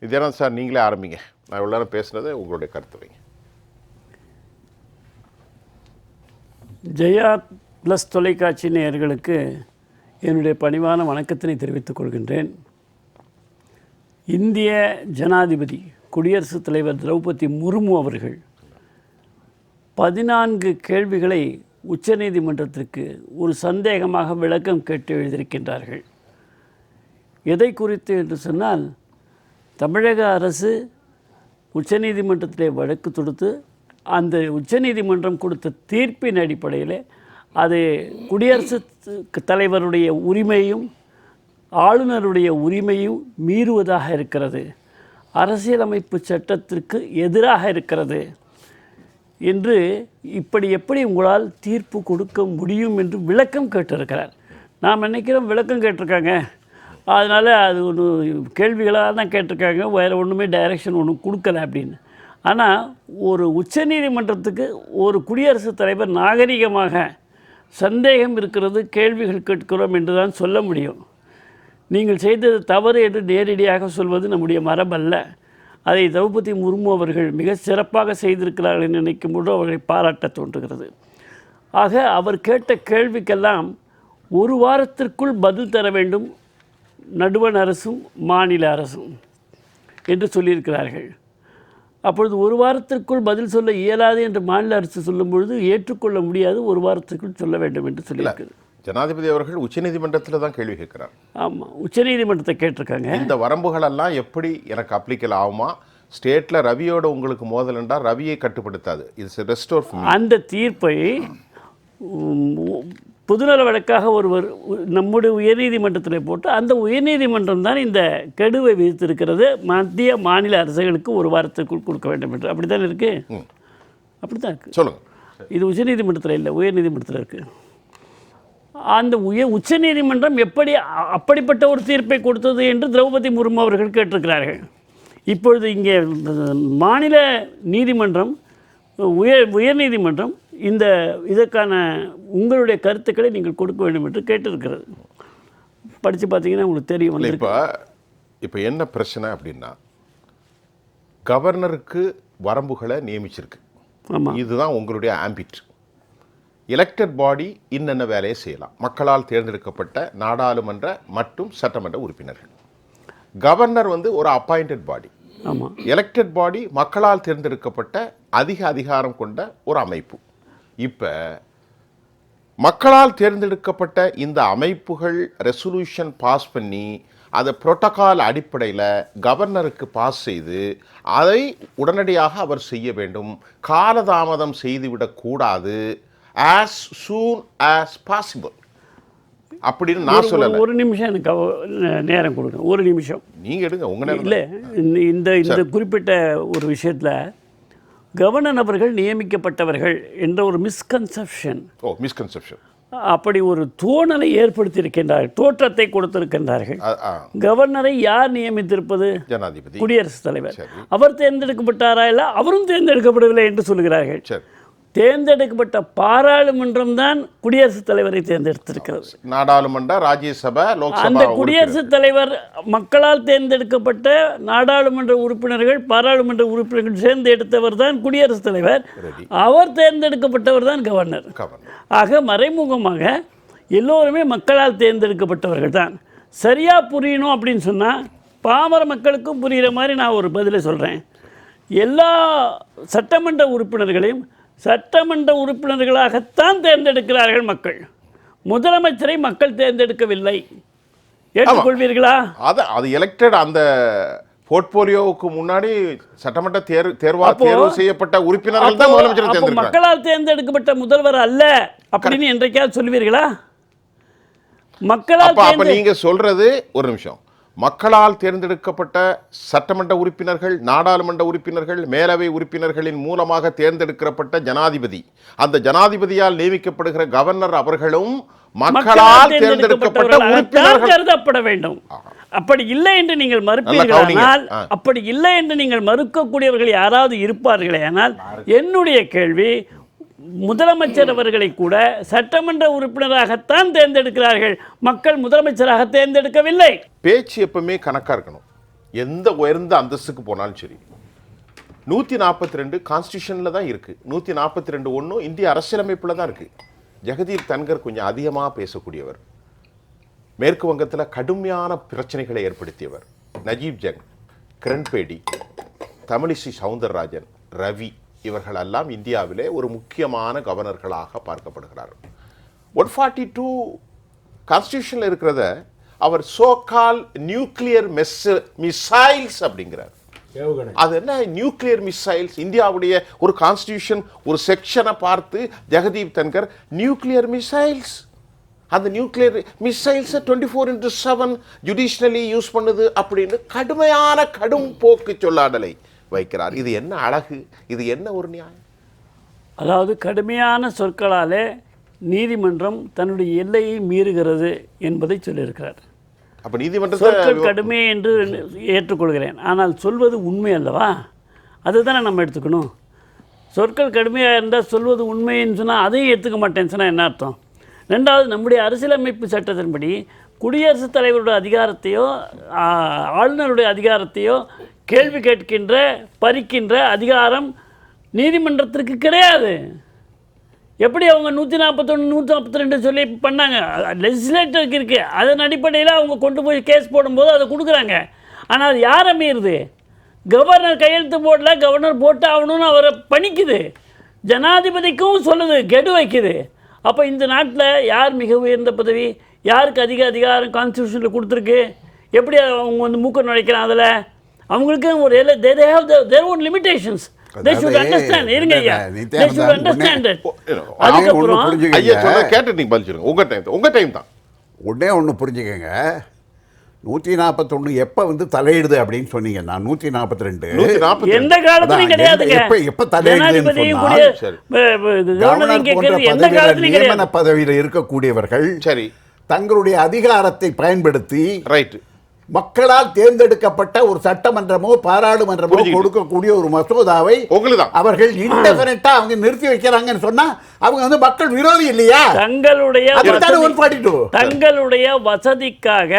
இதெல்லாம் சார் நீங்களே ஆரம்பிங்க. நான் இவ்வளோ நேரம் பேசுனது உங்களுடைய கருத்து வைங்க. ஜெயா ப்ளஸ் தொலைக்காட்சி நேயர்களுக்கு என்னுடைய பணிவான வணக்கத்தினை தெரிவித்துக் கொள்கின்றேன். இந்திய ஜனாதிபதி குடியரசுத் தலைவர் திரௌபதி முர்மு அவர்கள் பதினான்கு கேள்விகளை உச்சநீதிமன்றத்திற்கு ஒரு சந்தேகமாக விளக்கம் கேட்டு எழுதியிருக்கின்றார்கள். எதை குறித்து என்று சொன்னால் தமிழக அரசு உச்சநீதிமன்றத்திலே வழக்கு தொடுத்து அந்த உச்சநீதிமன்றம் கொடுத்த தீர்ப்பின் அடிப்படையில் அது குடியரசு தலைவருடைய உரிமையும் ஆளுநருடைய உரிமையும் மீறுவதாக இருக்கிறது. அரசியலமைப்பு சட்டத்திற்கு எதிராக இருக்கிறது என்று இப்படி எப்படி உங்களால் தீர்ப்பு கொடுக்க முடியும் என்று விளக்கம் கேட்டிருக்கிறார். நாம் நினைக்கிறோம் விளக்கம் கேட்டிருக்காங்க. அதனால் அது ஒன்று கேள்விகளாக தான் கேட்டிருக்காங்க. வேறு ஒன்றுமே டைரக்ஷன் ஒன்றும் கொடுக்கல அப்படின்னு. ஆனால் ஒரு உச்சநீதிமன்றத்துக்கு ஒரு குடியரசுத் தலைவர் நாகரிகமாக சந்தேகம் இருக்கிறது கேள்விகள் கேட்கிறோம் என்று தான் சொல்ல முடியும். நீங்கள் செய்தது தவறு என்று நேரடியாக சொல்வது நம்முடைய மரபல்ல. அதை திரௌபதி முர்மு அவர்கள் மிக சிறப்பாக செய்திருக்கிறார்கள் என்று நினைக்கும் போது அவர்களை பாராட்ட தோன்றுகிறது. ஆக அவர் கேட்ட கேள்விக்கெல்லாம் ஒரு வாரத்திற்குள் பதில் தர வேண்டும். நடுவண் அரசும் மாநில அரசும் என்று சொல்லியிருக்கிறார்கள். அப்பொழுது ஒரு வாரத்திற்குள் பதில் சொல்ல இயலாது என்று மாநில அரசு சொல்லும் பொழுது ஏற்றுக்கொள்ள முடியாது ஒரு வாரத்திற்குள் சொல்ல வேண்டும் என்று சொல்லியிருக்கிறது. ஜனாதிபதி அவர்கள் உச்சநீதிமன்றத்தில் தான் கேள்வி கேட்கிறார். ஆமாம் உச்சநீதிமன்றத்தை கேட்டிருக்காங்க. இந்த வரம்புகள் எல்லாம் எப்படி எனக்கு அப்ளிகல் ஆகுமா? ஸ்டேட்ல ரவியோட உங்களுக்கு மோதல் என்றால் ரவியை கட்டுப்படுத்தாது. இது ரெஸ்டோர் அந்த தீர்ப்பை பொதுநல வழக்காக ஒருவர் நம்முடைய உயர்நீதிமன்றத்தில் போட்டு அந்த உயர்நீதிமன்றம் தான் இந்த கெடுவை விதித்திருக்கிறது. மத்திய மாநில அரசுகளுக்கு ஒரு வாரத்திற்குள் கொடுக்க வேண்டும் என்று. அப்படி தான் இருக்கு? அப்படி தான் இருக்குது சொல்லுங்க. இது உச்சநீதிமன்றத்தில் இல்லை உயர்நீதிமன்றத்தில் இருக்குது அந்த உயர் உச்சநீதிமன்றம் எப்படி அப்படிப்பட்ட ஒரு தீர்ப்பை கொடுத்தது என்று திரௌபதி முர்மு அவர்கள் கேட்டிருக்கிறார்கள். இப்பொழுது இங்கே மாநில நீதிமன்றம் உயர் உயர்நீதிமன்றம் இந்த இதற்கான உங்களுடைய கருத்துக்களை நீங்கள் கொடுக்க வேண்டும் என்று கேட்டிருக்கிறது. படித்து பார்த்தீங்கன்னா உங்களுக்கு தெரியும் இப்போ இப்போ என்ன பிரச்சனை அப்படின்னா கவர்னருக்கு வரம்புகளை நியமிச்சிருக்கு. இதுதான் உங்களுடைய ஆம்பிட் எலெக்டட் பாடி இன்னென்ன வேலையை செய்யலாம்? மக்களால் தேர்ந்தெடுக்கப்பட்ட நாடாளுமன்ற மற்றும் சட்டமன்ற உறுப்பினர்கள். கவர்னர் வந்து ஒரு அப்பாயிண்டட் பாடி எலெக்டட் பாடி மக்களால் தேர்ந்தெடுக்கப்பட்ட அதிக அதிகாரம் கொண்ட ஒரு அமைப்பு. இப்போ மக்களால் தேர்ந்தெடுக்கப்பட்ட இந்த அமைப்புகள் ரெசல்யூஷன் பாஸ் பண்ணி அதை புரோட்டோகால் அடிப்படையில் கவர்னருக்கு பாஸ் செய்து அதை உடனடியாக அவர் செய்ய வேண்டும். காலதாமதம் செய்துவிடக்கூடாது as soon as possible. அப்படின்னு நான் சொல்லலை. ஒரு நிமிஷம் எனக்கு நேரம் கொடுங்க. ஒரு நிமிஷம். நீங்க எடுங்க உங்க நேரம் இல்லை இந்த இந்த குறிப்பிட்ட ஒரு விஷயத்தில் கவர்னர் அவர்கள் நியமிக்கப்பட்டவர்கள் என்ற ஒரு மிஸ்கன்செப்ஷன் ஓ மிஸ்கன்செப்ஷன் அப்படி ஒரு தோணலை ஏற்படுத்தியிருக்கின்றார்கள் தோற்றத்தை கொடுத்திருக்கின்றார்கள். கவர்னரை யார் நியமித்திருப்பது? ஜனாதிபதி. குடியரசுத் தலைவர். அவர் தேர்ந்தெடுக்கப்பட்டாரா இல்லை அவரும் தேர்ந்தெடுக்கப்படவில்லை என்று சொல்கிறார்கள் சரி. தேர்ந்தெடுக்கப்பட்ட பாராளுமன்றம் தான் குடியரசுத் தலைவரை தேர்ந்தெடுத்திருக்கிறது. நாடாளுமன்ற ராஜ்யசபா அந்த குடியரசுத் தலைவர் மக்களால் தேர்ந்தெடுக்கப்பட்ட நாடாளுமன்ற உறுப்பினர்கள் பாராளுமன்ற உறுப்பினர்கள் சேர்ந்து எடுத்தவர் தான் குடியரசுத் தலைவர். அவர் தேர்ந்தெடுக்கப்பட்டவர் தான் கவர்னர். ஆக மறைமுகமாக எல்லோருமே மக்களால் தேர்ந்தெடுக்கப்பட்டவர்கள் தான் சரியாக புரியணும் அப்படின்னு சொன்னால் பாமர மக்களுக்கும் புரிகிற மாதிரி நான் ஒரு பதிலை சொல்கிறேன் எல்லா சட்டமன்ற உறுப்பினர்களையும் சட்டமன்ற உறுப்பினர்களாகத்தான் தேர்ந்தெடுக்கிறார்கள் மக்கள். முதலமைச்சரை மக்கள் தேர்ந்தெடுக்கவில்லை. ஏற்றுக்கொள்வீர்களா? அது அது எலெக்டட் அந்த போர்ட்போலியோவுக்கு முன்னாடி சட்டமன்ற தேர்வு தேர்வா தேர்வு செய்யப்பட்ட உறுப்பினர்கள் தான் முதலமைச்சர் மக்களால் தேர்ந்தெடுக்கப்பட்ட முதல்வர் அல்ல அப்படின்னு என்றைக்காவது சொல்லுவீர்களா மக்களால் அப்ப நீங்க சொல்றது ஒரு நிமிஷம். மக்களால் தேர்ந்தெடுக்கப்பட்ட சட்டமன்ற உறுப்பினர்கள் நாடாளுமன்ற உறுப்பினர்கள் மேலவை உறுப்பினர்களின் மூலமாக தேர்ந்தெடுக்கப்பட்ட ஜனாதிபதி அந்த ஜனாதிபதியால் நியமிக்கப்படுகிற கவர்னர் அவர்களும் மக்களால் தேர்ந்தெடுக்கப்பட்ட உறுப்பினர்கள் கருதப்பட வேண்டும் அப்படி இல்லை என்று நீங்கள். மறுப்பீர்களானால். அப்படி இல்லை என்று நீங்கள் மறுக்கக்கூடியவர்கள் யாராவது இருப்பார்களே ஆனால் என்னுடைய கேள்வி முதலமைச்சர் அவர்களை கூட சட்டமன்ற உறுப்பினராகத்தான் தேர்ந்தெடுக்கிறார்கள். மக்கள் முதலமைச்சராக தேர்ந்தெடுக்கவில்லை. பேச்சு எப்பவுமே கணக்காக இருக்கணும். எந்த உயர்ந்த அந்தஸ்துக்கு போனாலும் சரி. நூற்றி நாற்பத்தி ரெண்டு கான்ஸ்டியூஷனில் தான் இருக்குது நூற்றி நாற்பத்தி ரெண்டு ஒன்றும் இந்திய அரசியலமைப்பில் தான் இருக்குது ஜெகதீப் தன்கர் கொஞ்சம் அதிகமாக பேசக்கூடியவர். மேற்கு வங்கத்தில் கடுமையான பிரச்சனைகளை ஏற்படுத்தியவர். நஜீப் ஜங் கிரண்பேடி தமிழிசை சவுந்தரராஜன் ரவி இவர்களெல்லாம் இந்தியாவிலே ஒரு முக்கியமான கவர்னர்களாக பார்க்கப்படுகிறார்கள். ஒன் ஃபார்ட்டி டூ கான்ஸ்டியூஷனில் இருக்கிறத அவர் so called nuclear mess missiles அப்படிங்கிறார். அது என்ன? நியூக்ளியர் மிசைல்ஸ் இந்தியாவுடைய ஒரு கான்ஸ்டியூஷன் ஒரு செக்ஷனை பார்த்து ஜெகதீப் தன்கர் நியூக்ளியர் மிசைல்ஸ் அந்த nuclear மிசைல்ஸை twenty four into seven judicially use பண்ணுது அப்படின்னு கடுமையான கடும் போக்கு சொல்லாடலை வைக்கிறார். இது என்ன அழகு? இது என்ன ஒரு நியாயம்? அதாவது கடுமையான சொற்களாலே நீதிமன்றம் தன்னுடைய எல்லையை மீறுகிறது என்பதை சொல்லியிருக்கிறார். அப்ப நீதிமன்றத்தை சொற்கள் கடுமை என்று ஏற்றுக்கொள்கிறேன். ஆனால் சொல்வது உண்மை அல்லவா? அதுதானே நம்ம எடுத்துக்கணும். சொற்கள் கடுமையாக இருந்தால் சொல்வது உண்மைன்னு சொன்னால் அதையும் எடுத்துக்க மாட்டேன்னு சொன்னால் என்ன அர்த்தம்? ரெண்டாவது நம்முடைய அரசியலமைப்பு சட்டத்தின்படி குடியரசுத் தலைவருடைய அதிகாரத்தையோ ஆளுநருடைய அதிகாரத்தையோ கேள்வி கேட்கின்ற பறிக்கின்ற அதிகாரம் நீதிமன்றத்திற்கு கிடையாது. எப்படி அவங்க நூற்றி நாற்பத்தொன்று நூற்றி நாற்பத்தி ரெண்டு சொல்லி பண்ணாங்க? லெஜிஸ்லேட்டருக்கு இருக்குது அதன் அடிப்படையில் அவங்க கொண்டு போய் கேஸ் போடும்போது அதை கொடுக்குறாங்க. ஆனால் அது யாரை மீறுது கவர்னர் கையெழுத்து போடல கவர்னர் போட்டு ஆகணும்னு அவரை பணிக்குது. ஜனாதிபதிக்கும் சொல்லுது கெடு வைக்குது. அப்போ இந்த நாட்டில் யார் மிக உயர்ந்த பதவி? யாருக்கு அதிக அதிகாரம் கான்ஸ்டியூஷனில் கொடுத்துருக்கு? எப்படி அவங்க வந்து மூக்க நுழைக்கிறான் அதில்? அவங்களுக்கு ஒரு எல்லை they have their own limitations they should understand இருங்க ஐயா. தே ஷுட் அண்டர்ஸ்டாண்ட் அதுக்கப்புறம். ஐயா சொல்ல கேட்டு நீங்க பதில் சொல்லுங்க. உங்க டைம் உங்க டைம் தான். ஒன்றே ஒன்று புரிஞ்சுக்கங்க. நூற்றி நாற்பத்தொன்று எப்போ வந்து தலையிடுது அப்படின்னு சொன்னீங்க நான் நூற்றி நாற்பத்தி ரெண்டு எந்த காலத்துலயும் கிடையாதுங்க. எப்ப- எப்ப காலத்துலயும் நியமன கிடையாது பதவியில் இருக்கக்கூடியவர்கள் சரி. தங்களுடைய அதிகாரத்தை பயன்படுத்தி ரைட் மக்களால் தேர்ந்தெடுக்கப்பட்ட ஒரு சட்டமன்றமோ பாராளுமன்றமோ. கொடுக்கக்கூடிய ஒரு மசோதாவை அவர்கள் இன்டெஃபினட்டா அவங்க நிறுத்தி வைக்கிறாங்கன்னு சொன்னா அவங்க வந்து மக்கள் விரோதி இல்லையா? தங்களுடைய தங்களுடைய வசதிக்காக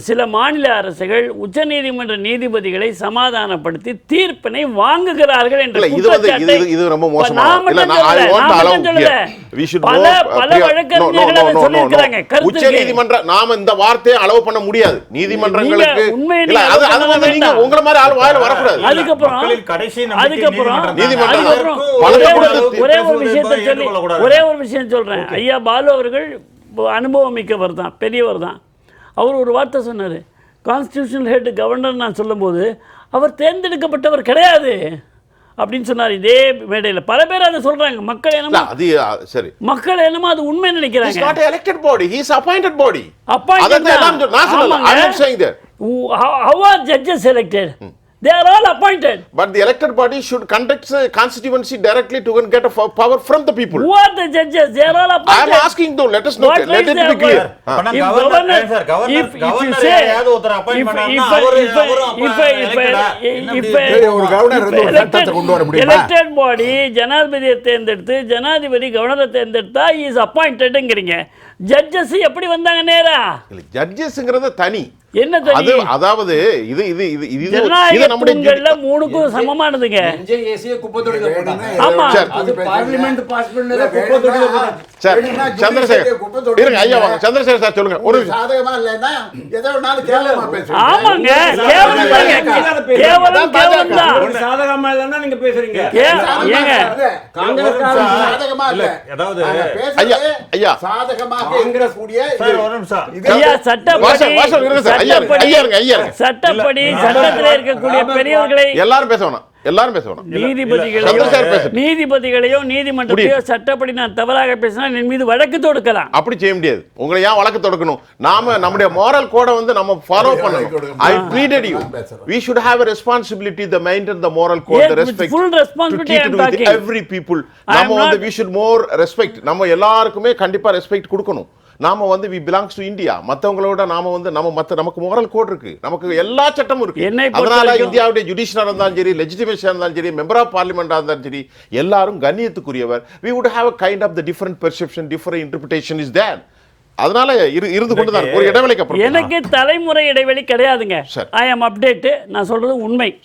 சில மாநில அரசுகள் உச்சநீதிமன்ற நீதிபதிகளை சமாதானப்படுத்தி தீர்ப்பினை வாங்குகிறார்கள் என்ற இது வந்து- இது- ரொம்ப இப்ப மோசமான- நான் மட்டும் இல்ல, நான் I சொல்லல, want நான் to allow மட்டும் சொல்லல. here. We should பல know, uh, பல Priya- வழக்கறிஞர்கள் no, no, அதை no, no, சொல்லியிருக்கிறாங்க no. கருத்துக்கு. உச்ச நீதிமன்ற நாம இந்த வார்த்தையை அளவு பண்ண முடியாது நீதிமன்றங்களுக்கு நீங்க. உங்களை மாதிரி ஆள் வாயில வரக்கூடாது அதுக்கப்புறம் கடைசி அதுக்கப்புறம் நீதிமன்றம் ஒரே. ஒரு- விஷயத்தை சொல்லி. ஒரே ஒரு விஷயம் சொல்றேன் ஐயா பாலு அவர்கள் அனுபவம் மிக்கவர் தான் பெரியவர் தான் அவர் ஒரு வார்த்தை சொன்னார் கான்ஸ்டியூஷனல் ஹெட் கவர்னர் நான் சொல்லும்போது அவர் தேர்ந்தெடுக்கப்பட்டவர் கிடையாது அப்படின்னு சொன்னார் இதே மேடையில் பல பேர் அதை சொல்றாங்க மக்கள் என்னமோ அது சரி மக்கள் என்னமோ அது உண்மை நினைக்கிறாங்க body. He is appointed body. Appointed அதான் எல்லாம் சொல்- நான் am not saying that. How how are judges elected? They are all appointed. But the elected body should conduct the constituency directly to get a fo- power from the people. Who are the judges? They are all I am appointed. asking though, let us know, What let rights it they be have clear. got? ஆ. ஆனா If governor- governor- ஏன் sir, governor- if- if you governor say- யாரையாவது ஒருத்தரை if- பண்ணாருன்னா if- அவரு- if- அவரும் அப்ப if- if- elected-ஆ? என்ன if- இப்படி if- சரி, ஒரு கவர்னர் வந்து ஒரு சட்டத்தை கொண்டு வர முடியுமா எலெக்டட் பாடி ஜனாதிபதியை தேர்ந்தெடுத்து ஜனாதிபதி கவர்னரை தேர்ந்தெடுத்தா இஸ் அப்பாயிண்டட்ங்கிறீங்க ஜட்ஜஸ் எப்படி வந்தாங்க நேரா judgesங்கிறது தனி என்ன தனி அதாவது இது இது இது இது இது ஜனநாயக நம்முடைய தூண்கள்ல மூணுக்கும் சமமானதுங்க நெஞ்சை ஏசிய குப்பை தொட்டியில போட்டாங்க. ஆமா. சரி. அது பார்லிமெண்ட் பாஸ் பண்ணதை குப்பை தொட்டியில போட்டாங்க. சரி சந்திரசேகர் இருங்க ஐயா வாங்க சந்திரசேகர் சார் சொல்லுங்க ஒரு நிமிஷம். சாதகமா இல்லைன்னா எதை வேணாலும் கேவலமா பேசுறீங்க ஆமாங்க கேவலம் தாங்க கேவலம் கேவலம் தான் ஒரு சாதகமா இல்லைன்னா நீங்க பேசுறீங்க ஏங்க காங்கிரஸ்காரன் சாதகமா இல்ல, அதாவது- ஐயா, ஐயா. சாதகமாக காங்கிரஸ் இருக்கக்கூடிய சார், இது. ஒரு நிமிஷம். இது- ஐயா சட்டப்படி வாசல், வாசல் இருங்க சார். சட்டப்படி. சட்டப்படி சட்டத்தில் இருக்கக்கூடிய பெரியவர்களை எல்லாரும் பேச வேணாம் எல்லாரும் பேச வேணாம் நீதிபதிகளையோ சந்திரசேகர் பேசட்டும். நீதிபதிகளையோ நீதிமன்றத்தையோ சட்டப்படி நான் தவறாக பேசினா என் மீது வழக்கு தொடுக்கலாம். அப்படி செய்ய முடியாது. உங்களை ஏன் வழக்கு தொடக்கணும்? நாம நம்முடைய moral கோடை வந்து நம்ம ஃபாலோ பண்ணணும். ஐ pleaded you. we should have a responsibility to maintain the moral code Yes, the with respect full to responsibility treat I am it with talking. every people. I am நம்ம வந்து we should more respect. நம்ம எல்லாருக்குமே கண்டிப்பா respect கொடுக்கணும். நாம வந்து we belongs to India மத்தவங்களோட நாம வந்து நம்ம மத்த நமக்கு moral கோட் இருக்கு. நமக்கு எல்லா சட்டமும் இருக்கு. அதனால இந்தியாவுடைய ஜுடிஷியரா இருந்தாலும் சரி லெஜிட்டிமேஷன் இருந்தாலும் சரி மெம்பர் ஆஃப் பார்லிமெண்டா இருந்தாலும் சரி எல்லாரும் கண்ணியத்துக்குரியவர். We would have a kind of the different perception different interpretation is there. அதனால இரு- இருந்து கொண்டு தான் ஒரு இடைவேளைக்கு எனக்கு தலைமுறை இடைவெளி கிடையாதுங்க. சரி. ஐ ஆம் அப்டேட்டு நான் சொல்றது உண்மை.